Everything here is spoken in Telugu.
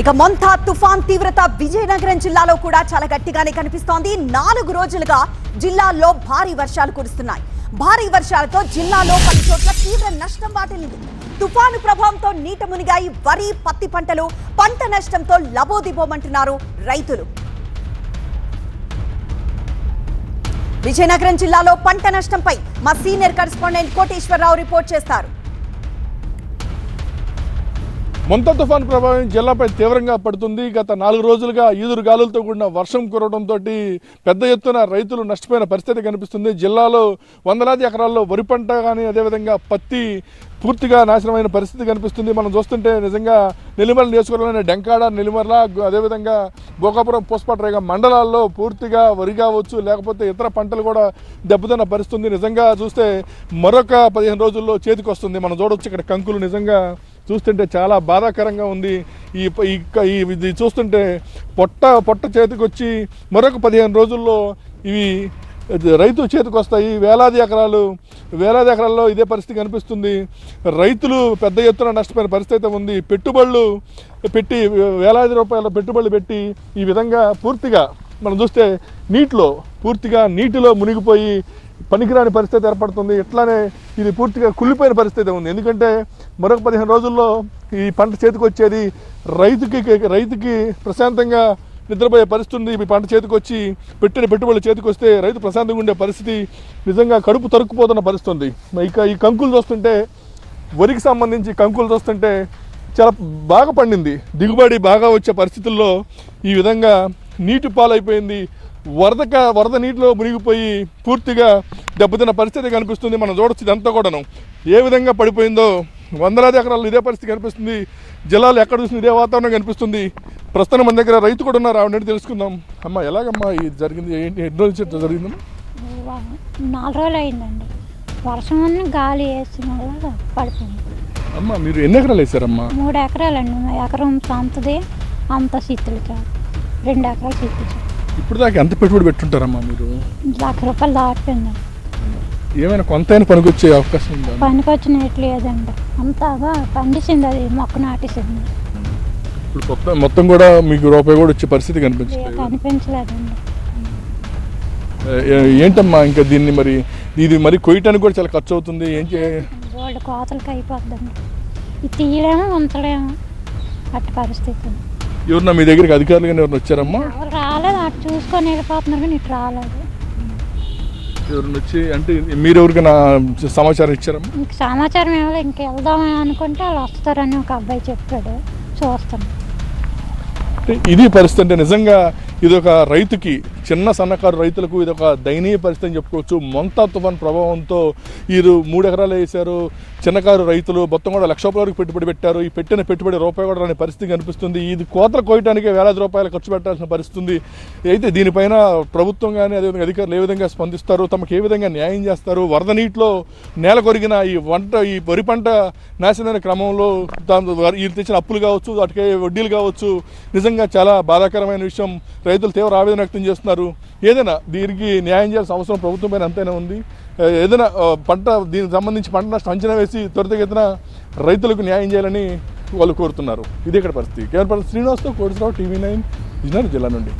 ఇక మొంతా తుఫాన్ తీవ్రత విజయనగరం జిల్లాలో కూడా చాలా గట్టిగానే కనిపిస్తోంది. నాలుగు రోజులుగా జిల్లాలో భారీ వర్షాలు కురుస్తున్నాయి. భారీ వర్షాలతో జిల్లాలో పలు చోట్ల తీవ్ర నష్టం వాటిల్లింది. తుఫాను ప్రభావంతో నీట మునిగాయి వరి పత్తి పంటలు. పంట నష్టంతో లబోదిబోమంటున్నారు రైతులు. విజయనగరం జిల్లాలో పంట నష్టంపై మా సీనియర్ కరెస్పాండెంట్ కోటేశ్వరరావు రిపోర్ట్ చేస్తారు. మొంత తుఫాన్ ప్రభావం జిల్లాపై తీవ్రంగా పడుతుంది. గత నాలుగు రోజులుగా ఈదురు గాలులతో కూడిన వర్షం కురవడంతో పెద్ద ఎత్తున రైతులు నష్టపోయిన పరిస్థితి కనిపిస్తుంది. జిల్లాలో వందలాది ఎకరాల్లో వరి పంట కానీ అదేవిధంగా పత్తి పూర్తిగా నాశనమైన పరిస్థితి కనిపిస్తుంది. మనం చూస్తుంటే నిజంగా నెల్లిమర్ల నియోజకవర్గంలోని డెంకాడ నెల్లిమర్ల అదేవిధంగా భోగాపురం పోస్పాటరేగ మండలాల్లో పూర్తిగా వరి కావచ్చు లేకపోతే ఇతర పంటలు కూడా దెబ్బతిన్న పరిస్థితుంది నిజంగా చూస్తే మరొక పదిహేను రోజుల్లో చేతికొస్తుంది. మనం చూడవచ్చు ఇక్కడ కంకులు నిజంగా చూస్తుంటే చాలా బాధాకరంగా ఉంది. ఈ ఇది చూస్తుంటే పొట్ట పొట్ట చేతికి వచ్చి మరొక పదిహేను రోజుల్లో ఇవి రైతు చేతికి వస్తాయి వేలాది ఎకరాలు వేలాది ఎకరాల్లో ఇదే పరిస్థితి కనిపిస్తుంది. రైతులు పెద్ద ఎత్తున నష్టపోయిన పరిస్థితి అయితే ఉంది. పెట్టుబడులు పెట్టి వేలాది రూపాయల పెట్టుబడులు పెట్టి ఈ విధంగా పూర్తిగా మనం చూస్తే నీటిలో పూర్తిగా నీటిలో మునిగిపోయి పనికిరాని పరిస్థితి ఏర్పడుతుంది. ఇట్లానే ఇది పూర్తిగా కుళ్ళిపోయిన పరిస్థితి ఉంది. ఎందుకంటే మరొక పదిహేను రోజుల్లో ఈ పంట చేతికి వచ్చేది రైతుకి రైతుకి ప్రశాంతంగా నిద్రపోయే పరిస్థితి ఉంది. మీ పంట చేతికి వచ్చి పెట్టిన పెట్టుబడులు చేతికి వస్తే రైతు ప్రశాంతంగా ఉండే పరిస్థితి నిజంగా కడుపు తరుక్కుపోతున్న పరిస్థితి ఉంది. ఇక ఈ కంకులు చూస్తుంటే వరికి సంబంధించి కంకులు చూస్తుంటే చాలా బాగా పండింది. దిగుబడి బాగా వచ్చే పరిస్థితుల్లో ఈ విధంగా నీటి పాలైపోయింది. వరద వరద నీటిలో మునిగిపోయి పూర్తిగా దెబ్బతిన్న పరిస్థితి కనిపిస్తుంది మనం చూడొచ్చు ఇదంతా కూడాను. ఏ విధంగా పడిపోయిందో వందలాది ఎకరాలు ఇదే పరిస్థితి కనిపిస్తుంది. జిల్లాలో ఎక్కడ చూసినా ఇదే వాతావరణం కనిపిస్తుంది. ప్రస్తుతం మన దగ్గర రైతు కూడా ఉన్నారు ఆవిడ తెలుసుకుందాం. అమ్మ ఎలాగమ్మా ఇది జరిగింది? ఏంటి ఎన్ని రోజులు ఇట్లా జరిగిందమ్మా నాలుగు రోజులు అయిందండి. వర్షం గాలి వేసిన పడిపోయింది. అమ్మ మీరు ఎన్ని ఎకరాలు వేసారమ్మా మూడు ఎకరాలండి. ఎకరం సొంతది అంత శీతులకి. రెండు ఎకరాలు శీతులు ఇప్పుడు దాకా ఎంత పెట్టుబడి పెట్టుంటారమ్మా మీరు? లక్ష రూపాయలు దాటిపోయిందండి ఏమైనా కొంతైనా పనికొచ్చే అవకాశం ఉందా? పనికి వచ్చినట్లు లేదండి. అంతగా పండిసింది అది మొక్క నాటేసింది. ఇప్పుడు మొత్తం మొత్తం కూడా మీకు రూపాయి కూడా వచ్చే పరిస్థితి కనిపించలేదు. కనిపించలేదండి. ఏంటమ్మా ఇంకా దీన్ని మరి? ఇది మరి కొయ్యటానికి కూడా చాలా ఖర్చు అవుతుంది ఏం చే కోతలకి అయిపోద్దండి. ఇది తీయలేము ఉంచలేము అట్టి పరిస్థితి ఎవరన్నా మీ దగ్గరికి అధికారులు కానీ ఎవరైనా వచ్చారమ్మా అటు చూసుకొని వెళ్ళిపోతున్నారు కానీ ఇటు రాలేదు. ఎవరైనా వచ్చి అంటే మీరు ఎవరికైనా సమాచారం ఇచ్చారమ్మా ఇంక సమాచారం ఏమో ఇంక వెళ్దామని అనుకుంటే వాళ్ళు వస్తారని ఒక అబ్బాయి చెప్పాడు. చూస్తాం. అంటే ఇది పరిస్థితి అంటే నిజంగా ఇది ఒక రైతుకి చిన్న సన్నకారు రైతులకు ఇది ఒక దయనీయ పరిస్థితి అని చెప్పుకోవచ్చు. మొంతా తుఫాన్ ప్రభావంతో వీరు మూడు ఎకరాలు వేశారు. చిన్నకారు రైతులు మొత్తం కూడా లక్ష రూపాయల వరకు పెట్టుబడి పెట్టారు. ఈ పెట్టిన పెట్టుబడి రూపాయి కూడా రాని పరిస్థితి కనిపిస్తుంది. ఇది కోతలు కోయటానికి వేలాది రూపాయలు ఖర్చు పెట్టాల్సిన పరిస్థితి అయితే దీనిపైన ప్రభుత్వం కానీ అదేవిధంగా అధికారులు ఏ విధంగా స్పందిస్తారు? తమకు ఏ విధంగా న్యాయం చేస్తారు? వరద నీటిలో నేల కొరిగిన ఈ వంట ఈ వరి పంట నాశనమైన క్రమంలో దాని వీళ్ళు తెచ్చిన అప్పులు కావచ్చు వాటికి వడ్డీలు కావచ్చు. నిజంగా చాలా బాధాకరమైన విషయం. రైతులు తీవ్ర ఆవేదన వ్యక్తం చేస్తున్నారు. ఏదైనా దీనికి న్యాయం చేయాల్సిన అవసరం ప్రభుత్వం పైన అంతైనా ఉంది. ఏదైనా పంట దీనికి సంబంధించి పంట నష్టం అంచనా వేసి త్వరితగతిన రైతులకు న్యాయం చేయాలని వాళ్ళు కోరుతున్నారు. ఇది ఇక్కడ పరిస్థితి. కేవలం శ్రీనివాస్తో కోడిసరావు టీవీ నైన్ విజయనగరం జిల్లా నుండి.